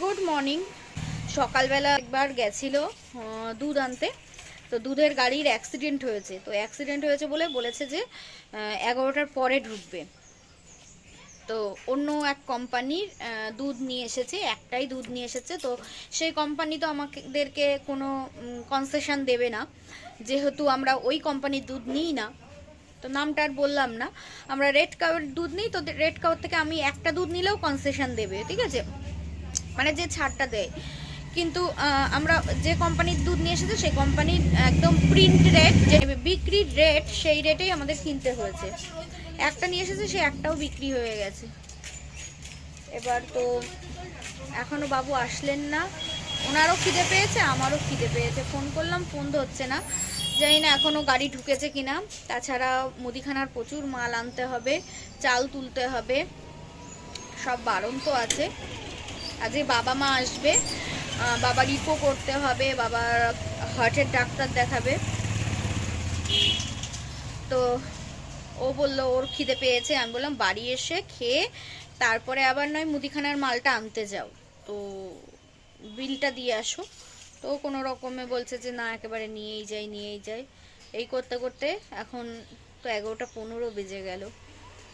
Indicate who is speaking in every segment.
Speaker 1: Good morning সকালবেলা একবার গেছিল দুধ আনতে। তো দুধের গাড়ির অ্যাক্সিডেন্ট হয়েছে। তো অ্যাক্সিডেন্ট হয়েছে বলে বলেছে যে এগারোটার পরে ঢুকবে। তো অন্য এক কোম্পানির দুধ নিয়ে এসেছে, একটাই দুধ নিয়ে এসেছে। তো সেই কোম্পানি তো আমাদেরকে কোনো কনসেশন দেবে না। যেহেতু আমরা ওই কোম্পানির দুধ নিই না। তো নামটা আর বললাম না। আমরা রেড কাউয়ের দুধ নিই, তো রেড কাউর থেকে আমি একটা দুধ নিলেও কনসেশন দেবে, ঠিক আছে? মানে যে ছাড়টা দেয়। কিন্তু আমরা যে কোম্পানির দুধ নিয়ে এসেছি, সেই কোম্পানির একদম প্রিন্ট রেট যে বিক্রির রেট সেই রেটেই আমাদের কিনতে হয়েছে। একটা নিয়ে এসেছে সে একটাও বিক্রি হয়ে গেছে। এবার তো এখনও বাবু আসলেন না। ওনারও খিদে পেয়েছে, আমারও খিদে পেয়েছে। ফোন করলাম, ফোন ধরছে না। জানি না এখনও গাড়ি ঢুকেছে কিনা। তাছাড়া মুদিখানার প্রচুর মাল আনতে হবে, চাল তুলতে হবে। সব বারণ তো আছে। আজকে বাবা মা আসবে বাবার ইকো করতে হবে বাবার হার্টের ডাক্তার দেখাবে। তো ও বলল, ওর খিদে পেয়েছে। আমি বললাম, বাড়ি এসে খেয়ে তারপরে আবার নয়, মুদিখানার মালটা আনতে যাও। তো বিলটা দিয়ে আসো। তো কোনো রকমে বলছে যে, না, একেবারে নিয়েই যাই নিয়েই যাই। এই করতে করতে এখন তো এগারোটা পনেরো বেজে গেল।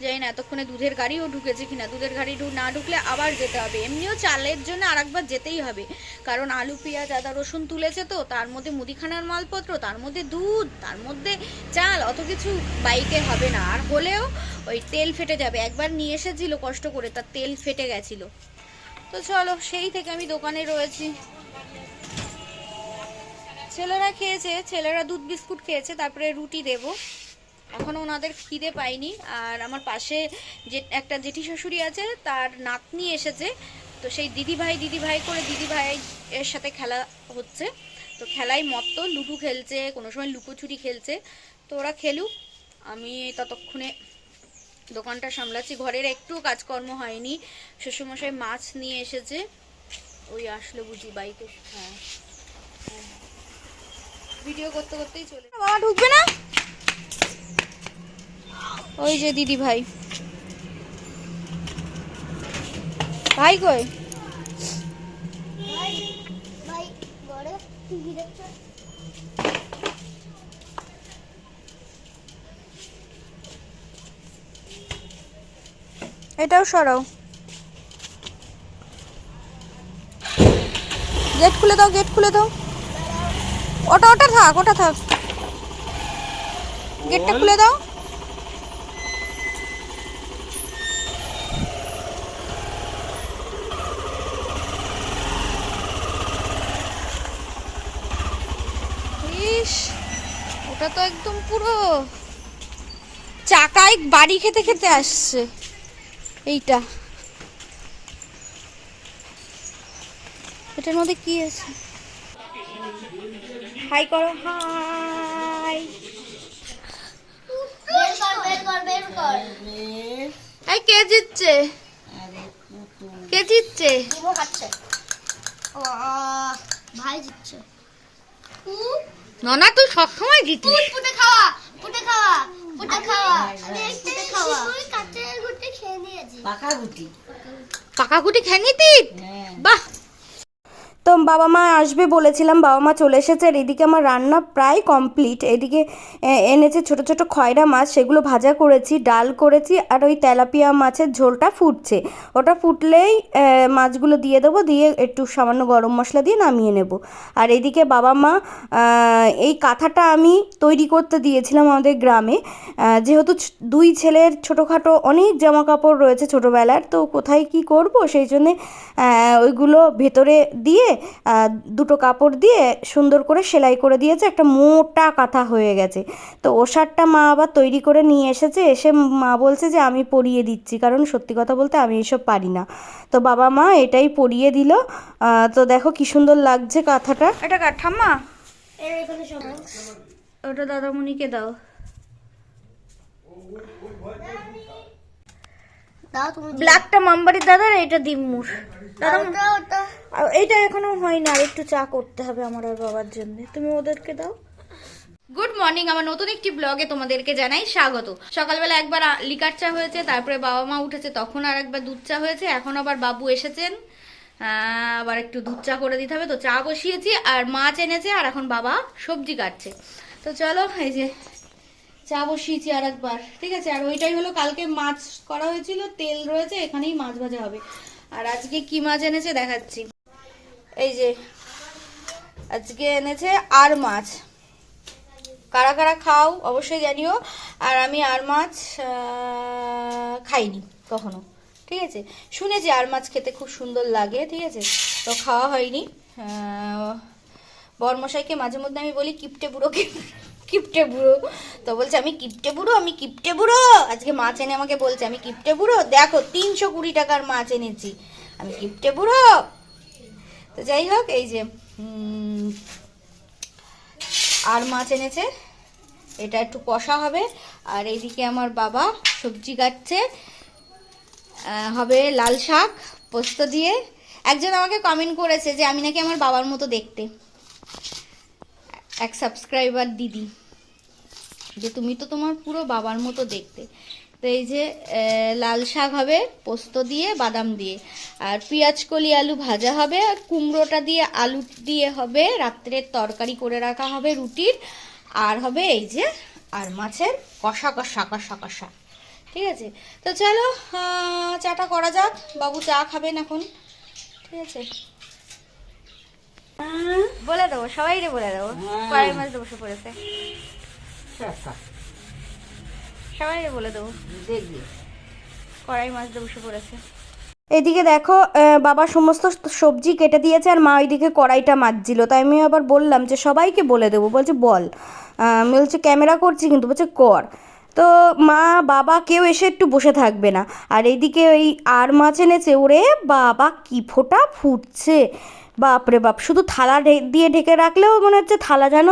Speaker 1: জানি না, এতক্ষণে দুধের গাড়িও ঢুকেছে কিনা, দুধের গাড়ি না ঢুকলে আবার যেতে হবে। এমনিও চালের জন্য আরেকবার যেতেই হবে। কারণ আলু, পেঁয়াজ, আদা, রসুন তুলেছে তো, তার মধ্যে মুদিখানার মালপত্র, তার মধ্যে দুধ, তার মধ্যে চাল, অত কিছু বাইকে হবে না। আর হলেও ওই তেল ফেটে যাবে। একবার নিয়ে এসেছিল, কষ্ট করে তার তেল ফেটে গেছিল। তো চলো, সেই থেকে আমি দোকানে রয়েছি। ছেলেরা খেয়েছে, ছেলেরা দুধ বিস্কুট খেয়েছে, তারপরে রুটি দেবো। এখনও ওনাদের খিদে পাইনি। আর আমার পাশে যে একটা জেঠি শাশুড়ি আছে, তার নাতনি এসেছে। তো সেই দিদি ভাই দিদি ভাই করে দিদি ভাই এর সাথে খেলা হচ্ছে। তো খেলায় মত্ত, লুডু খেলছে, কোনো সময় লুকোচুরি খেলছে। তো ওরা খেলুক, আমি ততক্ষণে দোকানটা সামলাচ্ছি। ঘরের একটু কাজকর্ম হয়নি। শ্বশুরমশাই মাছ নিয়ে এসেছে। ওই আসলো বুঝি বাইকে। হ্যাঁ হ্যাঁ। ভিডিও করতে করতেই চলে ঢুকবে না? ওই যে দিদি ভাই। ভাই কই? এটাও সরাও। গেট খুলে দাও গেট খুলে দাও। ওটা ওটা থাক ওটা থাক। গেটটা খুলে দাও। ইস ওটা তো একদম পুরো চাকায় বাড়ি খেতে খেতে আসছে। এইটা। এটার মধ্যে কি আছে? হাই করো হাই এই কে জিতছে? জিতছে?
Speaker 2: ভাই জিতছে।
Speaker 1: ননা তুই সবসময় জিতিস।
Speaker 2: পুট পুটে খাওয়া পুটে খাওয়া পুটে খাওয়া। পুটে খাওয়া। কাঁচের গুটি খেয়ে নিয়েছি।
Speaker 3: পাকা গুটি।
Speaker 1: পাকা গুটি খেয়ে নিতি?
Speaker 3: হ্যাঁ।
Speaker 1: বাহ
Speaker 4: বাবা মা আসবে, বলেছিলাম, বাবা মা চলে এসেছে, আর এদিকে আমার রান্না প্রায় কমপ্লিট। এদিকে এনেছে ছোট ছোট খয়রা মাছ, সেগুলো ভাজা করেছি, ডাল করেছি, আর ওই তেলাপিয়া মাছের ঝোলটা ফুটছে। ওটা ফুটলেই মাছগুলো দিয়ে দেবো, দিয়ে একটু সামান্য গরম মশলা দিয়ে নামিয়ে নেব। আর এদিকে বাবা মা এই কাঁথাটা আমি তৈরি করতে দিয়েছিলাম আমাদের গ্রামে। যেহেতু দুই ছেলের ছোটোখাটো অনেক জামা কাপড় রয়েছে ছোটোবেলার, তো কোথায় কি করব? সেই জন্যে ওইগুলো ভেতরে দিয়ে দুটো কাপড় দিয়ে সুন্দর করে সেলাই করে দিয়েছে। একটা মোটা কাঁথা হয়ে গেছে। তো ওষারটা মা আবার তৈরি করে নিয়ে এসেছে। এসে মা বলছে যে আমি পরিয়ে দিচ্ছি। কারণ সত্যি কথা বলতে আমি এসব পারি না। তো বাবা মা এটাই পরিয়ে দিল। তো দেখো কি সুন্দর লাগছে কাঁথাটা।
Speaker 1: এটা কার ঠাম্মা?
Speaker 2: এর এখানে সবাই।
Speaker 1: ওটা দাদামণিকে দাও।
Speaker 2: দাও তুমি
Speaker 1: ব্ল্যাকটা মামবাড়ির দাদার এটা দিম্মুর। দাদা এইটা এখনও হয়নি আর একটু চা করতে হবে আমার আর বাবার জন্য। তুমি ওদেরকে দাও। গুড মর্নিং আমার নতুন একটি ব্লগে তোমাদেরকে জানাই স্বাগত। সকালবেলা একবার লিকার চা হয়েছে তারপরে বাবা মা উঠেছে তখন আর একবার দুধ চা হয়েছে এখন আবার বাবু এসেছেন।
Speaker 5: আবার একটু দুধ চা করে দিতে হবে তো চা বসিয়েছি আর মাছ এনেছে আর এখন বাবা সবজি কাটছে। তো চলো এই যে চা বসিয়েছি আর একবার ঠিক আছে? আর ওইটাই হলো কালকে মাছ করা হয়েছিল, তেল রয়েছে, এখানেই মাছ ভাজা হবে। আর আজকে কি মাছ এনেছে দেখাচ্ছি। এই যে, আজকে এনেছে আর মাছ। কারা কারা খাও অবশ্যই জানিও। আর আমি আর মাছ খাইনি কখনো। ঠিক আছে? শুনেছি আর মাছ খেতে খুব সুন্দর লাগে, ঠিক আছে? তো খাওয়া হয়নি। বরমশাইকে মাঝে মধ্যে আমি বলি কিপটে বুড়ো কিপ- কিপটে বুড়ো। তো বলছে, আমি কিপটে বুড়ো, আমি কিপটে বুড়ো? আজকে মাছ এনে আমাকে বলছে, আমি কিপটে বুড়ো? দেখো, তিনশো কুড়ি টাকার মাছ এনেছি। আমি কিপটে বুড়ো? তো যাই হোক, এই যে আর মাছ এনেছে। এটা একটু কষা হবে। আর এইদিকে আমার বাবা সবজি কাটছে। হবে লাল শাক, পোস্ত দিয়ে। একজন আমাকে কমেন্ট করেছে যে, আমি নাকি আমার বাবার মতো দেখতে। এক সাবস্ক্রাইবার দিদি। যে তুমি তো তোমার পুরো বাবার মতো দেখতে। তো এই যে লাল শাক হবে পোস্ত দিয়ে বাদাম দিয়ে। আর পেঁয়াজ কলি আলু ভাজা হবে আর কুমড়োটা দিয়ে আলু দিয়ে হবে রাত্রের তরকারি করে রাখা হবে রুটির। আর হবে এই যে আর মাছের কষা কষা কষা কষা। ঠিক আছে? তো চলো চাটা করা যাক। বাবু চা খাবেন এখন। ঠিক আছে? বলে দেবো সবাই রে বলে দেবো। কড়াই মাছ বসে পড়েছে। সবাই বলে দেবো।
Speaker 3: দেখবি।
Speaker 5: কড়াই মাছ দিয়ে বসে পড়েছে।
Speaker 1: এদিকে দেখো বাবা সমস্ত সবজি কেটে দিয়েছে আর মা ওইদিকে কড়াইটা মাজছিল তাই আমি আবার বললাম যে সবাইকে বলে দেবো। বলছে বল। আমি বলছি ক্যামেরা করছি কিন্তু। বলছে কর। তো মা বাবা কেউ এসে একটু বসে থাকবে না। আর এইদিকে ওই আর মাছ এনেছে। ওরে বাবা কি ফোটা ফুটছে। বাপরে বাপ, শুধু থালা দিয়ে ঢেকে রাখলেও মনে হচ্ছে থালা যেন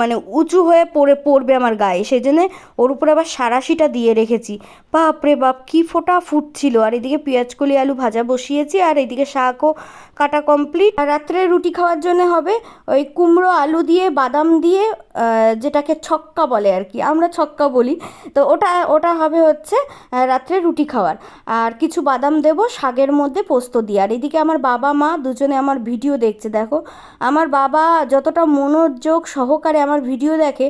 Speaker 1: মানে উঁচু হয়ে পড়ে, পড়বে আমার গায়ে। সেই জন্যে ওর উপরে আবার সারাশিটা দিয়ে রেখেছি। বাপরে বাপ, কি ফোটা ফুটছিল। আর এদিকে পেঁয়াজ কলি আলু ভাজা বসিয়েছি, আর এদিকে শাকও কাটা কমপ্লিট আর রাত্রে রুটি খাওয়ার জন্য হবে ওই কুমড়ো আলু দিয়ে, বাদাম দিয়ে যেটাকে ছক্কা বলে আর কি, আমরা ছক্কা বলি। তো ওটা ওটা হবে হচ্ছে রাত্রে রুটি খাওয়ার। আর কিছু বাদাম দেব, শাকের মধ্যে পোস্ত দিয়ে। আর এদিকে আমার বাবা মা দুজনে আমার ভিডিও দেখছে দেখো। আমার বাবা যতটা মনোযোগ সহকারে আমার ভিডিও দেখে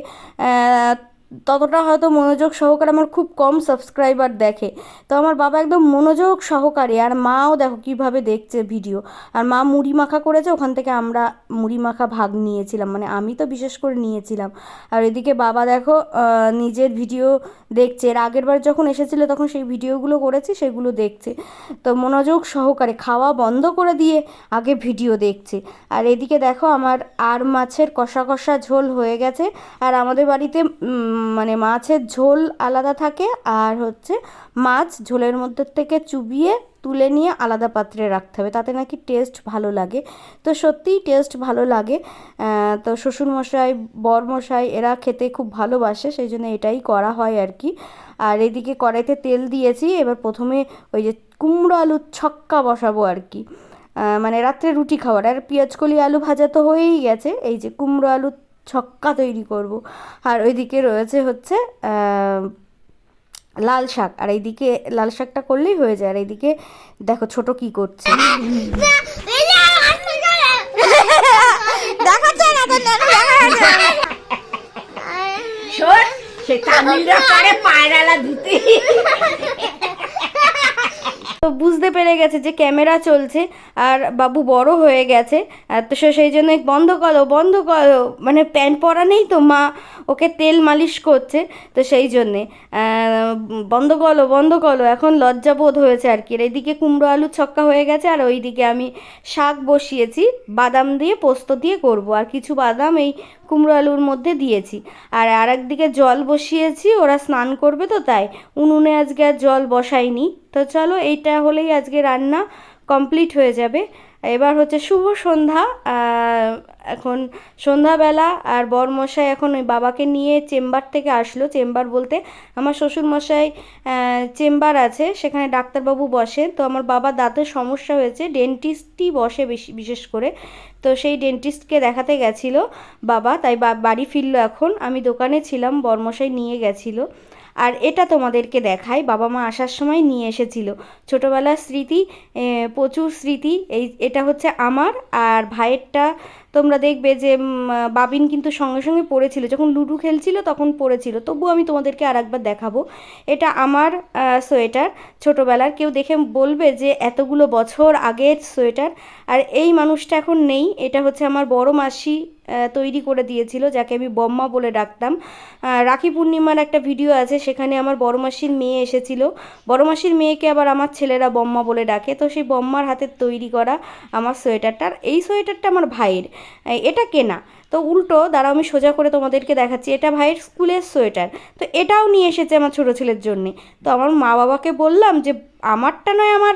Speaker 1: ততটা হয়তো মনোযোগ সহকারে আমার খুব কম সাবস্ক্রাইবার দেখে। তো আমার বাবা একদম মনোযোগ সহকারে, আর মাও দেখো কীভাবে দেখছে ভিডিও আর মা মুড়ি মাখা করেছে, ওখান থেকে আমরা মুড়ি মাখা ভাগ নিয়েছিলাম। মানে আমি তো বিশেষ করে নিয়েছিলাম। আর এদিকে বাবা দেখো নিজের ভিডিও দেখছে। এর আগের বার যখন এসেছিল, তখন সেই ভিডিওগুলো করেছি, সেগুলো দেখছে। তো মনোযোগ সহকারে খাওয়া বন্ধ করে দিয়ে আগে ভিডিও দেখছে। আর এদিকে দেখো, আমার আর মাছের কষা কষা ঝোল হয়ে গেছে। আর আমাদের বাড়িতে মানে মাছের ঝোল আলাদা থাকে আর হচ্ছে মাছ ঝোলের মধ্যে থেকে চুবিয়ে তুলে নিয়ে আলাদা পাত্রে রাখতে হবে। তাতে নাকি টেস্ট ভালো লাগে। তো সত্যিই টেস্ট ভালো লাগে। তো শ্বশুরমশাই, বরমশাই এরা খেতে খুব ভালোবাসে, সেই জন্য এটাই করা হয় আর কি। আর এদিকে কড়াইতে তেল দিয়েছি, এবার প্রথমে ওই যে কুমড়ো আলুর ছক্কা বসাবো আর কি। মানে রাত্রে রুটি খাওয়ার। আর পেঁয়াজকলি আলু ভাজা তো হয়েই গেছে। এই যে কুমড়ো আলুর ছক্কা তৈরি করব। আর ওইদিকে রয়েছে হচ্ছে লাল শাক। আর এইদিকে লাল শাকটা করলেই হয়ে যায়। আর এইদিকে দেখো ছোট কি করছে।
Speaker 3: সে তামিলরা পারে পায়রালা ধুতে।
Speaker 1: তো বুঝতে পেরে গেছে যে ক্যামেরা চলছে আর বাবু বড় হয়ে গেছে। তো সে সেই জন্য বন্ধ করো বন্ধ করো। মানে প্যান্ট পরা নেই তো, মা ওকে তেল মালিশ করছে। তো সেই জন্যে বন্ধ করো বন্ধ করো। এখন লজ্জা বোধ হয়েছে আর কি। আর এদিকে কুমড়ো আলু ছক্কা হয়ে গেছে আর ওইদিকে আমি শাক বসিয়েছি। বাদাম দিয়ে পোস্ত দিয়ে করব। আর কিছু বাদাম এই কুমড়ো আলুর মধ্যে দিয়েছি। আর আর একদিকে জল বসিয়েছি, ওরা স্নান করবে তো তাই। উনুনে আজকে আর জল বসাইনি তো চলো, এইটা হলেই আজকে রান্না কমপ্লিট হয়ে যাবে। এবার হচ্ছে শুভ সন্ধ্যা এখন সন্ধ্যাবেলা আর বরমশাই এখন ওই বাবাকে নিয়ে চেম্বার থেকে আসলো। চেম্বার বলতে আমার শ্বশুরমশাই চেম্বার আছে, সেখানে ডাক্তারবাবু বসে তো আমার বাবার দাঁতের সমস্যা হয়েছে, ডেন্টিস্টই বসে বেশি, বিশেষ করে। তো সেই ডেন্টিস্টকে দেখাতে গেছিল বাবা, তাই বাড়ি ফিরলো এখন। আমি দোকানে ছিলাম, বরমশাই নিয়ে গেছিল। আর এটা তোমাদেরকে দেখাই, বাবা মা আসার সময় নিয়ে এসেছিল। ছোটোবেলার স্মৃতি প্রচুর স্মৃতি, এই, এটা হচ্ছে আমার আর ভাইয়েরটা তোমরা দেখবে যে বাবিন কিন্তু সঙ্গে সঙ্গে পড়েছিল। যখন লুডো খেলছিল তখন পড়েছিল। তবু আমি তোমাদেরকে আর একবার দেখাবো। এটা আমার সোয়েটার। ছোটোবেলার কেউ দেখে বলবে যে, এতগুলো বছর আগের সোয়েটার। আর এই মানুষটা এখন নেই। এটা হচ্ছে আমার বড় মাসি তৈরি করে দিয়েছিল, যাকে আমি বম্মা বলে ডাকতাম। রাখি পূর্ণিমার একটা ভিডিও আছে, সেখানে আমার বড় মাসির মেয়ে এসেছিল। বড় মাসির মেয়েকে আবার আমার ছেলেরা বম্মা বলে ডাকে। তো সেই বম্মার হাতের তৈরি করা আমার সোয়েটারটা। এই সোয়েটারটা আমার ভাইয়ের। এটা কেনা। তো উল্টো, দাঁড়াও আমি সোজা করে তোমাদেরকে দেখাচ্ছি। এটা ভাইয়ের স্কুলের সোয়েটার। তো এটাও নিয়ে এসেছে আমার ছোটো ছেলের জন্যে। তো আমার মা বাবাকে বললাম যে, আমারটা নয় আমার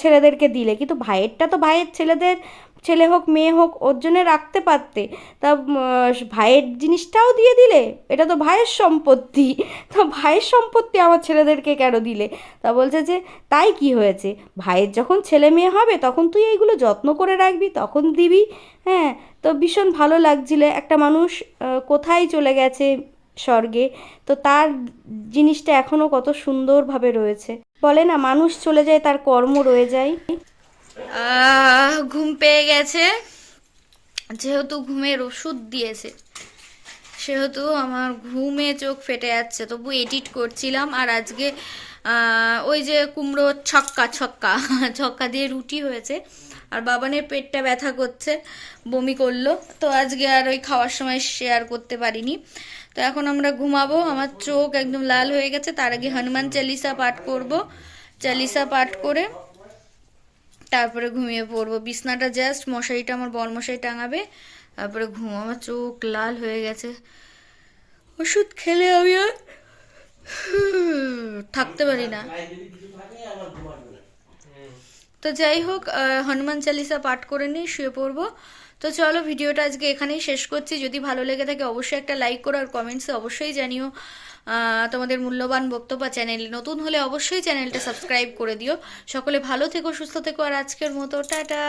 Speaker 1: ছেলেদেরকে দিলে। কিন্তু ভাইয়েরটা তো ভাইয়ের ছেলেদের ছেলে হোক, মেয়ে হোক, ওর জন্য রাখতে পারতে। তা ভাইয়ের জিনিসটাও দিয়ে দিলে? এটা তো ভাইয়ের সম্পত্তি। তো ভাইয়ের সম্পত্তি আমার ছেলেদেরকে কেন দিলে? তা বলছে যে, তাই কি হয়েছে? ভাইয়ের যখন ছেলে মেয়ে হবে, তখন তুই এইগুলো যত্ন করে রাখবি, তখন দিবি। হ্যাঁ তো ভীষণ ভালো লাগছিল। একটা মানুষ কোথায় চলে গেছে স্বর্গে? তো তার জিনিসটা এখনও কত সুন্দরভাবে রয়েছে। বলে না, মানুষ চলে যায়, তার কর্ম রয়ে যায়।
Speaker 5: ঘুম পেয়ে গেছে। যেহেতু ঘুমের ওষুধ দিয়েছে, সেহেতু আমার ঘুমে চোখ ফেটে যাচ্ছে। তবু এডিট করছিলাম আর আজকে ওই যে কুমড়ো ছক্কা ছক্কা ছক্কা দিয়ে রুটি হয়েছে। আর বাবানের পেটটা ব্যথা করছে, বমি করল। তো আজকে আর ওই খাওয়ার সময় শেয়ার করতে পারিনি। তো এখন আমরা ঘুমাবো। আমার চোখ একদম লাল হয়ে গেছে। তার আগে হনুমান চালিসা পাঠ করব। চালিসা পাঠ করে তারপরে ঘুমিয়ে পড়ব। বিছনাটা জাস্ট মশারিটা আমার বর মশারি টাঙাবে, তারপরে ঘুম। আমার চোখ লাল হয়ে গেছে। ওষুধ খেলে আমি আর থাকতে পারি না। তো যাই হোক হনুমান চালিসা পাঠ করে নিই শুয়ে পড়ব। তো চলো ভিডিওটা আজকে এখানেই শেষ করছি। যদি ভালো লেগে থাকে অবশ্যই একটা লাইক করো আর কমেন্টসে অবশ্যই জানিও। তোমাদের মূল্যবান বক্তব্য চ্যানেলে নতুন হলে অবশ্যই চ্যানেলটা সাবস্ক্রাইব করে দিও। সকলে ভালো থেকো, সুস্থ থেকো আর আজকের মতো, টাটা!